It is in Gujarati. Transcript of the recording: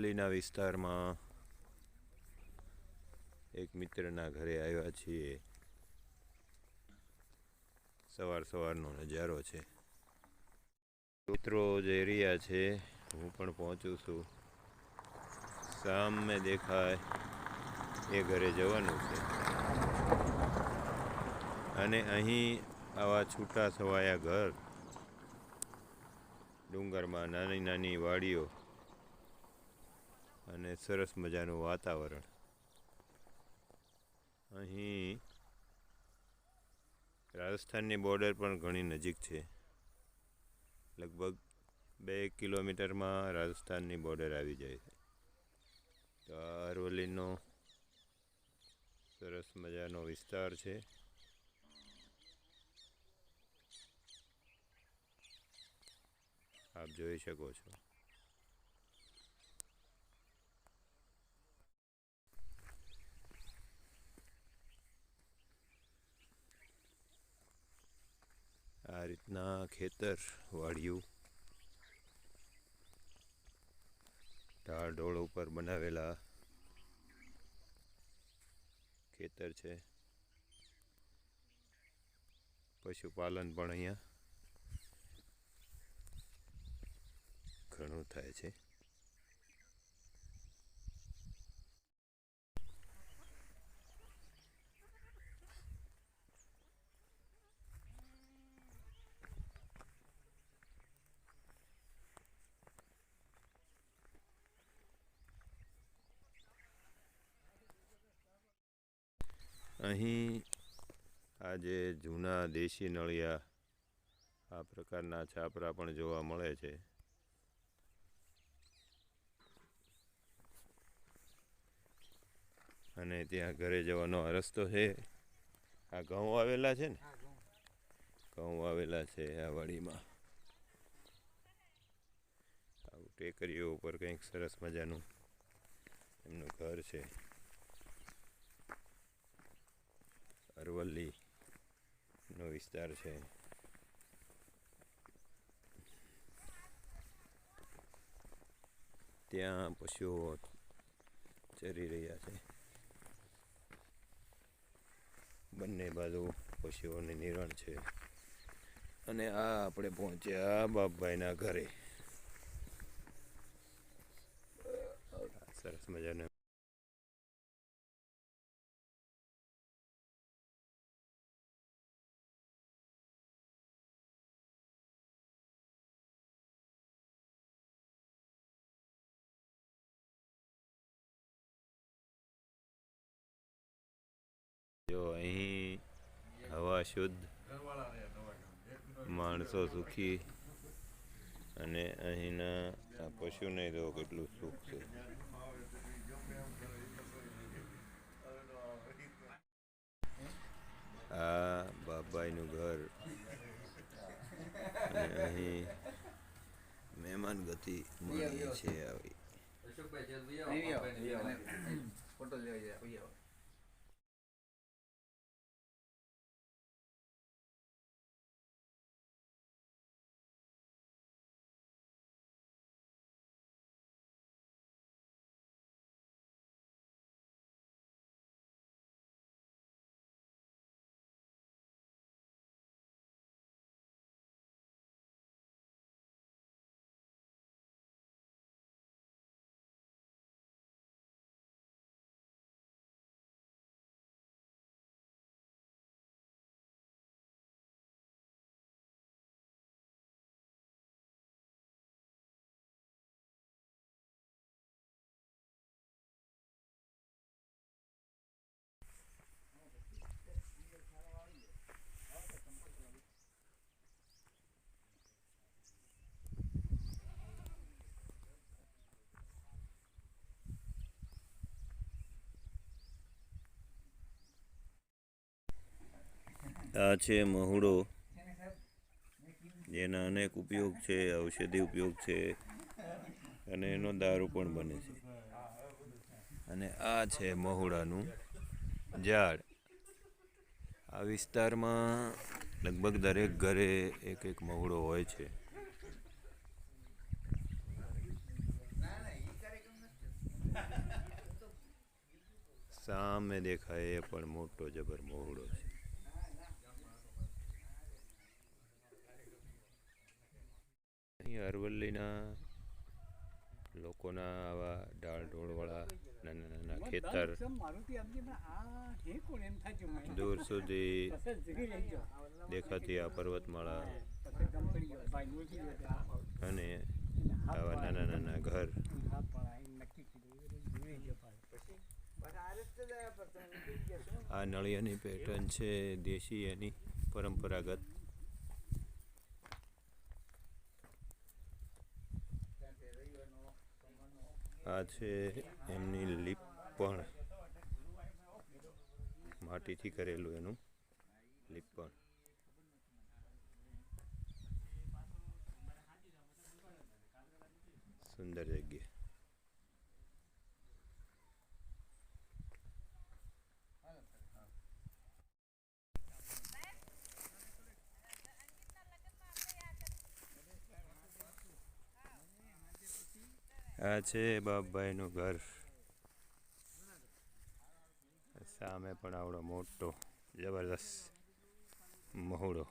અરવલ્લીના વિસ્તારમાં એક મિત્રના ઘરે આવ્યા છીએ. સવાર સવારનો નજારો છે. મિત્રો જઈ રહ્યા છે, હું પણ પહોંચું છું. સામે દેખાય એ ઘરે જવાનું છે. અને અહીં આવા છૂટા છવાયા ઘર, ડુંગરમાં નાની નાની વાડીઓ અને સરસ મજાનું વાતાવરણ. અહીં રાજસ્થાનની બોર્ડર પણ ઘણી નજીક છે. લગભગ બે કિલોમીટરમાં રાજસ્થાનની બોર્ડર આવી જાય છે. તો આ અરવલ્લીનો સરસ મજાનો વિસ્તાર છે. આપ જોઈ શકો છો આ રીતના ખેતર વાડિયું ઢાળ ઢોળ ઉપર બનાવેલા ખેતર છે. પશુપાલન પણ અહીંયા ઘણું થાય છે. અહીં આ જે જૂના દેશી નળિયા આ પ્રકારના છાપરા પણ જોવા મળે છે. અને ત્યાં ઘરે જવાનો આ રસ્તો છે. આ ઘઉં આવેલા છે ને? ઘઉં આવેલા છે આ વાડીમાં. આવું ટેકરીઓ ઉપર કંઈક સરસ મજાનું એમનું ઘર છે. અરવલ્લી નો વિસ્તાર છે. ત્યાં પશુઓ ચરી રહ્યા છે. બંને બાજુ પશુઓની નિરણ છે. અને આ આપણે પહોંચ્યા બાપભાઈના ઘરે. સરસ મજાનું હવા શુદ્ધ. માણસો સુખી અને અહીંના આ પશુને તો કેટલું સુખ છે. આ બાબાઈનું ઘર. અને અહીં મહેમાન ગતિ મળીએ છે આવી. આ છે મહુડો, જેના અનેક ઉપયોગ છે, ઔષધિ ઉપયોગ છે, અને એનો દારૂ પણ બને છે. અને આ છે મહુડાનું ઝાડ. આ વિસ્તારમાં લગભગ દરેક ઘરે એક એક મહુડો હોય છે. સામે દેખાય એ પણ મોટો જબર મહુડો છે. અહીં અરવલ્લીના લોકોના આવા ડાળ ઢોળવાળા નાના નાના ખેતર. દૂર સુધી. દેખાતી આ પર્વતમાળા. અને આવા નાના નાના ઘર. આ નળિયાની પેટર્ન છે દેશી એની પરંપરાગત આ છે એમની લીપણ માટીથી કરેલું એનું લીપણ આ છે બાપભાઈનું ઘર. સામે પણ આવડો મોટો જબરદસ્ત મહોડો.